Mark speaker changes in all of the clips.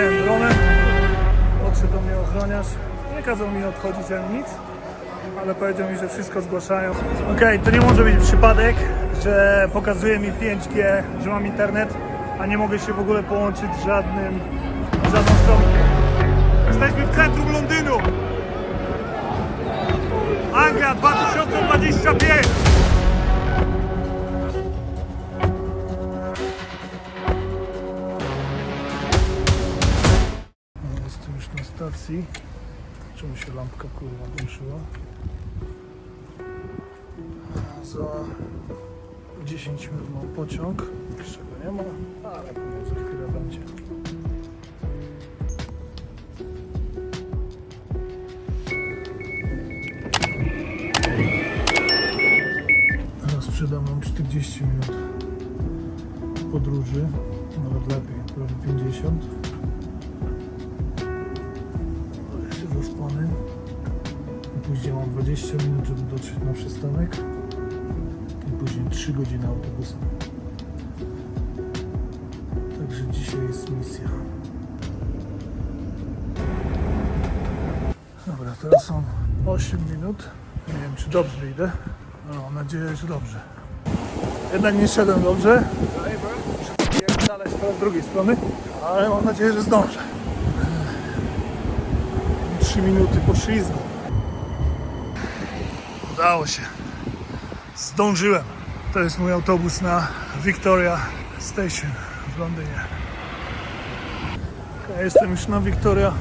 Speaker 1: poleciałem dronem. Podszedł do mnie ochroniarz. Nie kazał mi odchodzić ani nic, ale powiedział mi, że wszystko zgłaszają. Okej, to nie może być przypadek, że pokazuje mi 5G, że mam internet, a nie mogę się w ogóle połączyć z żadnym, z żadną stroną. Jesteśmy w centrum Londynu. Anglia 2025. stacji. Czemu się lampka kurwa włączyła? Za 10 minut mam pociąg. Jeszcze go nie ma, ale pewnie za chwilę będzie. Teraz sprzedam nam 40 minut podróży, nawet lepiej, prawie 50. 20 minut, żeby dotrzeć na przystanek. I później 3 godziny autobusem. Także dzisiaj jest misja. Dobra, teraz są 8 minut. Nie wiem, czy dobrze idę. No, mam nadzieję, że dobrze. Jednak nie szedłem dobrze. Muszę znaleźć teraz z drugiej strony, ale mam nadzieję, że zdążę. 3 minuty po ślizgu. Udało się. Zdążyłem. To jest mój autobus na Victoria Station w Londynie. Ja jestem już na Victoria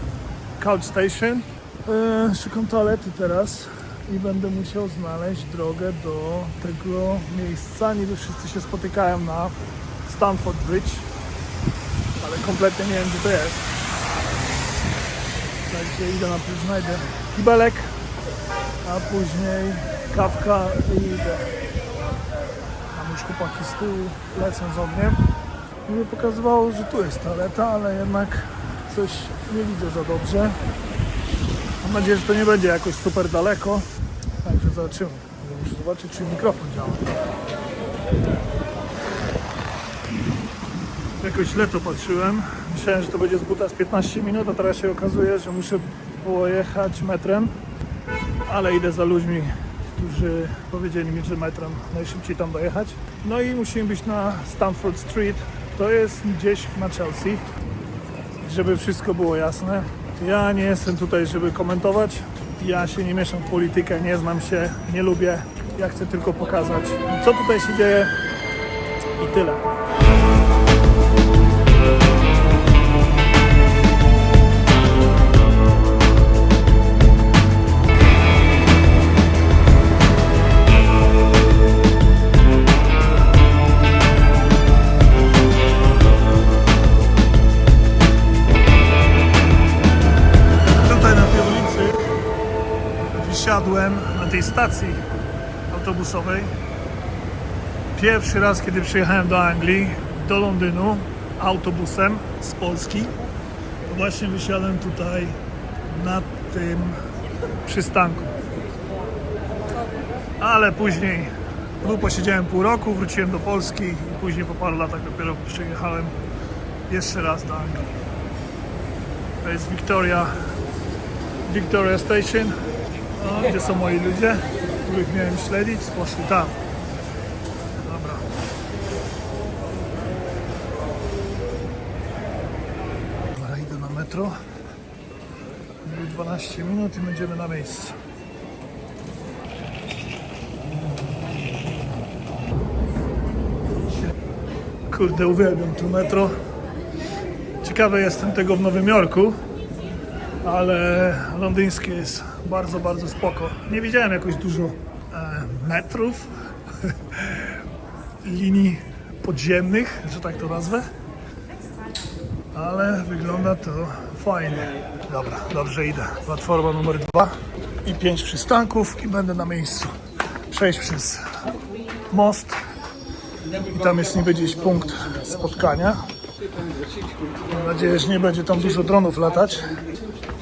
Speaker 1: Couch Station. Eee, szukam toalety teraz i będę musiał znaleźć drogę do tego miejsca. Niby wszyscy się spotykają na Stamford Bridge, ale kompletnie nie wiem gdzie to jest. Także idę najpierw znajdę kibelek, a później kawka i idę. Mam już chłopaki z tyłu, lecą z ogniem. I mi pokazywało, że tu jest toaleta, ale jednak coś nie widzę za dobrze. Mam nadzieję, że to nie będzie jakoś super daleko. Także zobaczymy. Muszę zobaczyć, czy mikrofon działa. Jakoś źle to patrzyłem. Myślałem, że to będzie z buta z 15 minut, a teraz się okazuje, że muszę pojechać metrem. Ale idę za ludźmi, którzy powiedzieli mi, że metrem najszybciej tam dojechać. No i musimy być na Stamford Street. To jest gdzieś na Chelsea. Żeby wszystko było jasne. Ja nie jestem tutaj, żeby komentować. Ja się nie mieszam w politykę, nie znam się, nie lubię. Ja chcę tylko pokazać, co tutaj się dzieje i tyle. Tej stacji autobusowej. Pierwszy raz, kiedy przyjechałem do Anglii, do Londynu autobusem z Polski, właśnie wysiadłem tutaj na tym przystanku. Ale później tu posiedziałem pół roku, wróciłem do Polski i później po paru latach dopiero przyjechałem jeszcze raz do Anglii. To jest Victoria Victoria Station, o, gdzie są moi ludzie, których miałem śledzić, poszli tam. Dobra. Dobra, idę na metro. Minut 12 minut i będziemy na miejscu. Kurde, uwielbiam tu metro. Ciekawy jestem tego w Nowym Jorku ale londyńskie jest bardzo, bardzo spoko. Nie widziałem jakoś dużo e, metrów, linii podziemnych, że tak to nazwę, ale wygląda to fajnie. Dobra, dobrze idę. Platforma numer dwa i pięć przystanków i będę na miejscu. Przejść przez most i tam jest niby gdzieś punkt spotkania. Mam nadzieję, że nie będzie tam dużo dronów latać.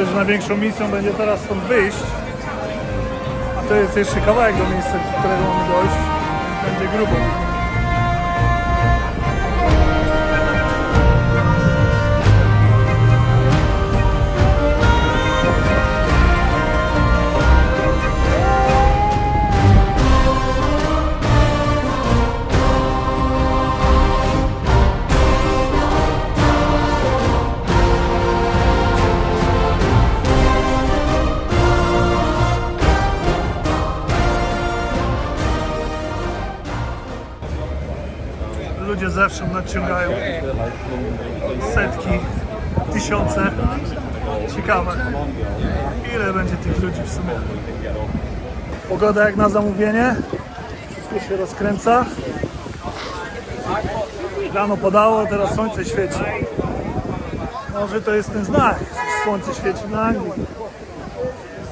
Speaker 1: Myślę, że największą misją będzie teraz stąd wyjść. A to jest jeszcze kawałek do miejsca, do którego mamy dojść. Będzie grubo. Zewsząd nadciągają. Setki, tysiące. Ciekawe. Ile będzie tych ludzi w sumie? Pogoda jak na zamówienie. Wszystko się rozkręca. Rano padało, teraz słońce świeci. Może to jest ten znak, słońce świeci na Anglii.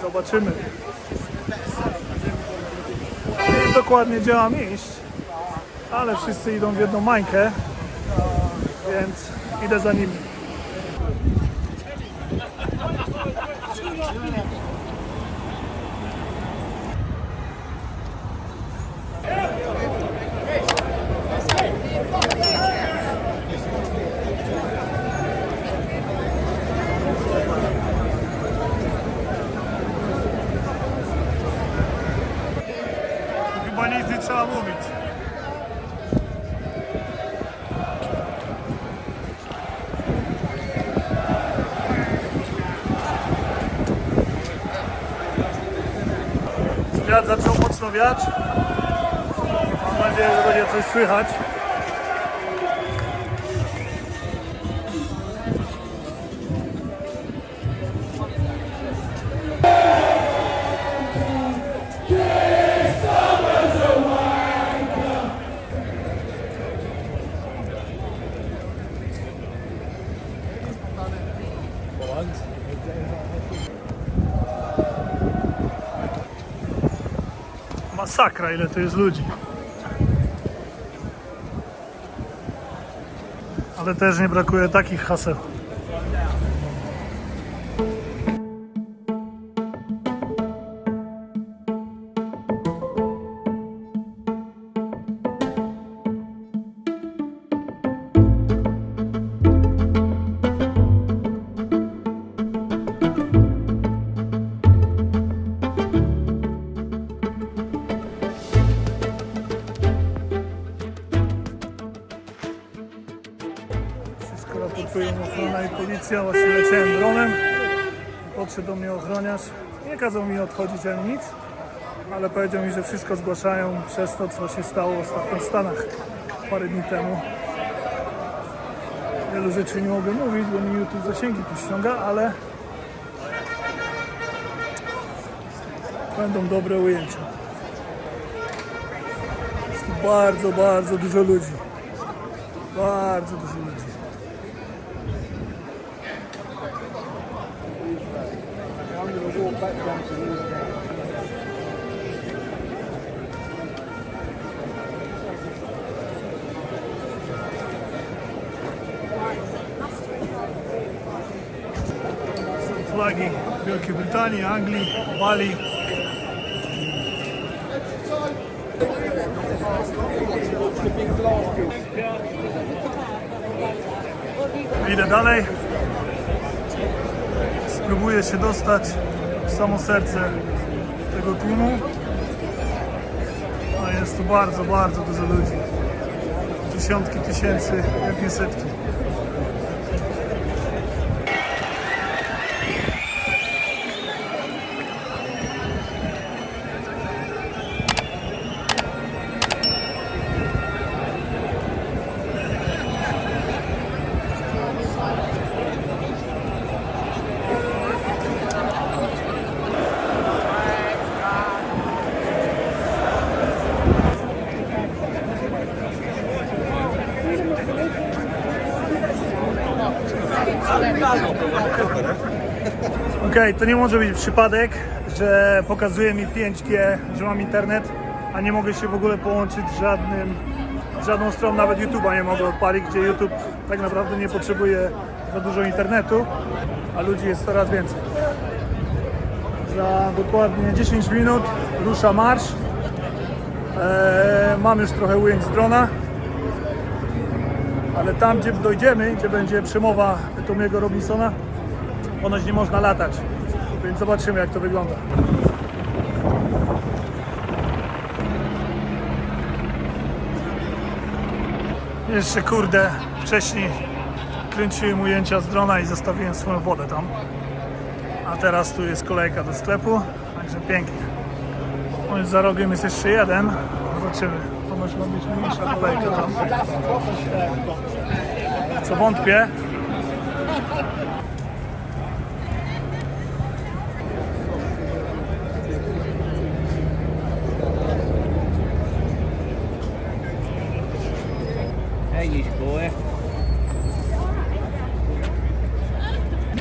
Speaker 1: Zobaczymy. Dokładnie gdzie mam iść ale wszyscy idą w jedną mańkę, więc idę za nimi. Chyba nic nie trzeba mówić. Wiatr zaczął mocno wiać. Mam nadzieję, że będzie coś słychać. Masakra, ile tu jest ludzi. Ale też nie brakuje takich haseł. Podszedł do mnie ochroniarz. Nie kazał mi odchodzić ani nic, ale powiedział mi, że wszystko zgłaszają przez to, co się stało ostatnio w Stanach parę dni temu. Wielu rzeczy nie mogę mówić, bo mi YouTube zasięgi tu ściąga, ale będą dobre ujęcia. Jest tu bardzo, bardzo dużo ludzi. Bardzo dużo ludzi. Wielkiej Brytanii, Anglii, Walii. Idę dalej. Spróbuję się dostać w samo serce tego tłumu. A jest tu bardzo, bardzo dużo ludzi. Dziesiątki tysięcy, jak nie setki. Okej, to nie może być przypadek, że pokazuje mi 5G, że mam internet, a nie mogę się w ogóle połączyć z żadnym, z żadną stroną, nawet YouTube'a nie mogę odpalić, gdzie YouTube tak naprawdę nie potrzebuje za dużo internetu. a ludzi jest coraz więcej. Za dokładnie 10 minut rusza marsz. Eee, mam już trochę ujęć z drona, ale tam gdzie dojdziemy, gdzie będzie przemowa Tomiego Robinsona, ponoć nie można latać, więc zobaczymy jak to wygląda. Jeszcze kurde, wcześniej kręciłem ujęcia z drona i zostawiłem swoją wodę tam. A teraz tu jest kolejka do sklepu, także pięknie. On za rogiem jest jeszcze jeden. Zobaczymy. Ponoć ma być mniejsza kolejka tam. Co wątpię.
Speaker 2: Hey, boy.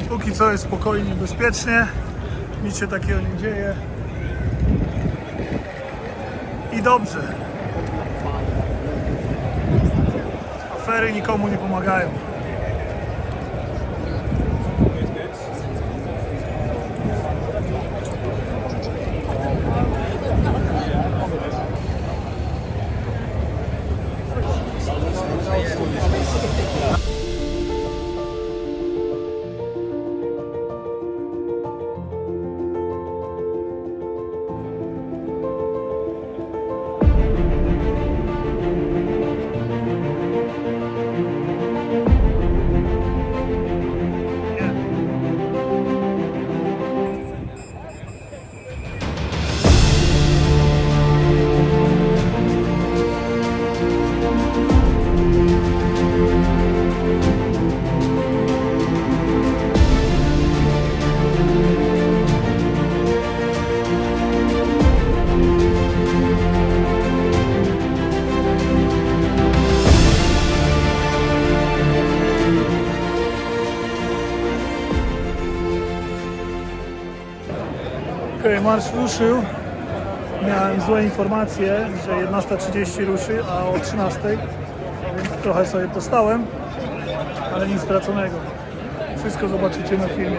Speaker 1: Póki co jest spokojnie, bezpiecznie. Nic się takiego nie dzieje. I dobrze. Afery nikomu nie pomagają. Ruszył. Miałem złe informacje, że 11.30 ruszy, a o 13.00, więc trochę sobie postałem, ale nic straconego. Wszystko zobaczycie na filmie.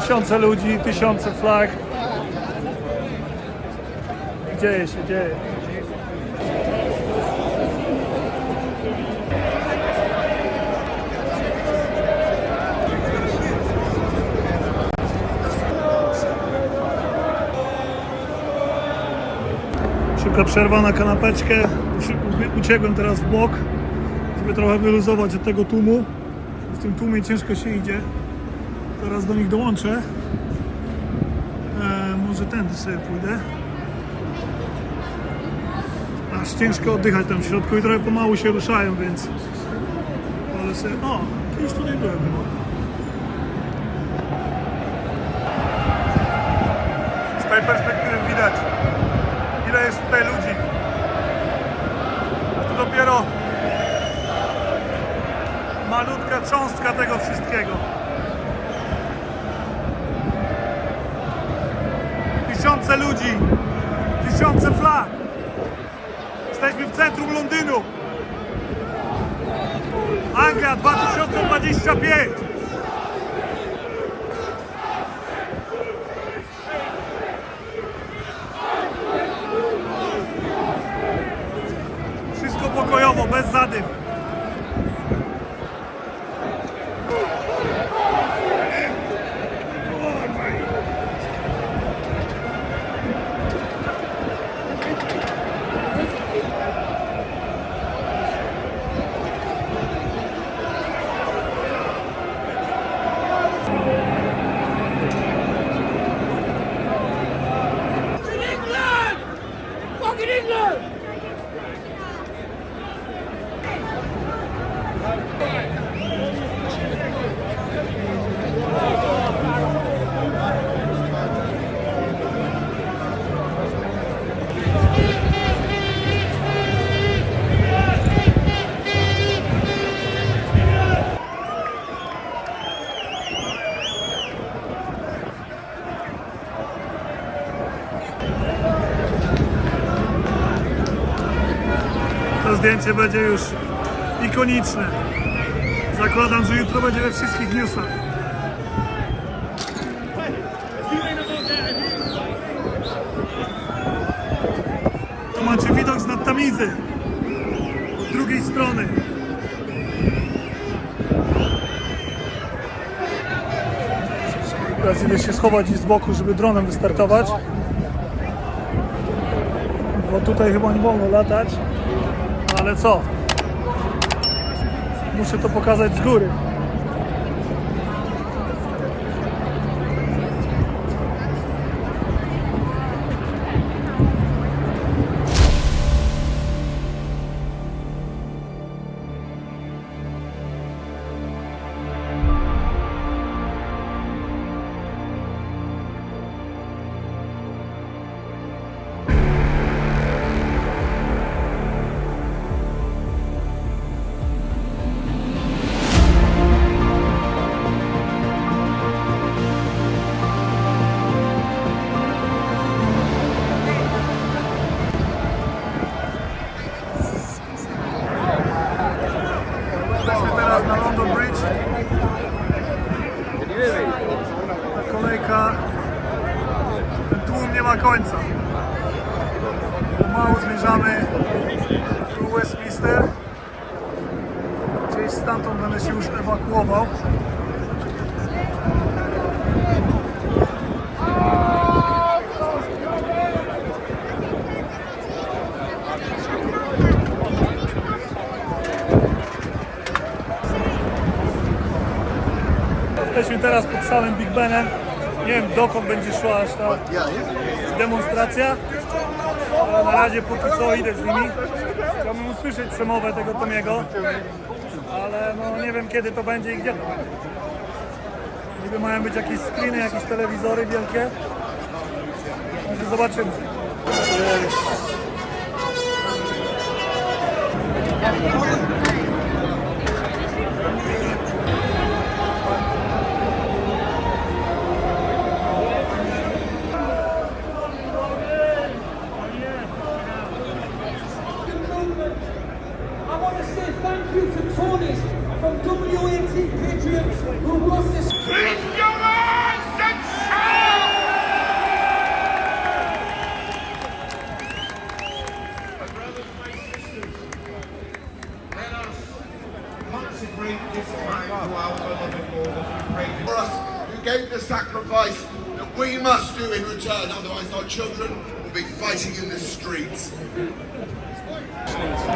Speaker 1: Tysiące ludzi, tysiące flag. Dzieje się, dzieje. Szybka przerwa na kanapeczkę. Uci- Uciekłem teraz w bok, żeby trochę wyluzować od tego tłumu. W tym tłumie ciężko się idzie. Zaraz do nich dołączę. E, może tędy sobie pójdę. Aż ciężko oddychać tam w środku i trochę pomału się ruszają, więc... Ale sobie... O, kiedyś tutaj byłem chyba. Z tej perspektywy widać ile jest tutaj ludzi. A to dopiero malutka cząstka tego wszystkiego. Tysiące ludzi, tysiące flag. Jesteśmy w centrum Londynu. Anglia 2025. będzie już ikoniczne. Zakładam, że jutro będzie we wszystkich newsach. To macie widok z nad Tamizy. Drugiej strony. Teraz idę się schować i z boku, żeby dronem wystartować. Bo tutaj chyba nie wolno latać. Ale co? Muszę to pokazać z góry. Ma końca. Pomału zmierzamy do Westminster. Gdzieś stamtąd będę się już ewakuował. Jesteśmy teraz pod samym Big Benem. Nie wiem dokąd będzie szła aż ta demonstracja. Ale na razie póki co idę z nimi. Chciałbym usłyszeć przemowę tego Tomiego. Ale no nie wiem kiedy to będzie i gdzie to będzie. Niby mają być jakieś screeny, jakieś telewizory wielkie. Zobaczymy.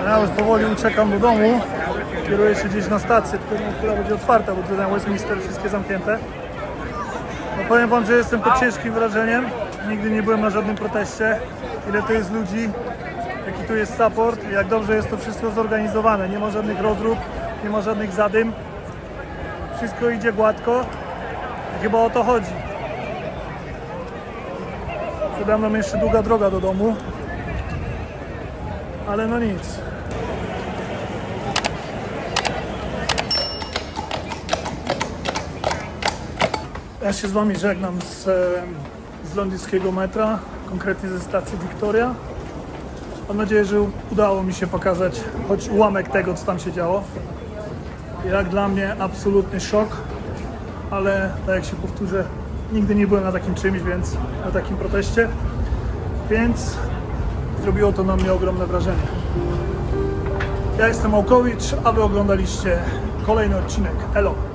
Speaker 1: Ja już powoli uciekam do domu. Kieruję się gdzieś na stację, która, która będzie otwarta, bo tutaj Westminster wszystkie zamknięte. No powiem wam, że jestem pod ciężkim wrażeniem. Nigdy nie byłem na żadnym proteście. Ile to jest ludzi, jaki tu jest support jak dobrze jest to wszystko zorganizowane. Nie ma żadnych rozrób, nie ma żadnych zadym. Wszystko idzie gładko. I chyba o to chodzi. Przede mną jeszcze długa droga do domu. Ale no nic. Ja się z Wami żegnam z, z londyńskiego metra, konkretnie ze stacji Victoria. Mam nadzieję, że udało mi się pokazać choć ułamek tego, co tam się działo. Jak dla mnie absolutny szok, ale tak jak się powtórzę, nigdy nie byłem na takim czymś, więc na takim proteście, więc zrobiło to na mnie ogromne wrażenie. Ja jestem Małkowicz, a Wy oglądaliście kolejny odcinek. Elo!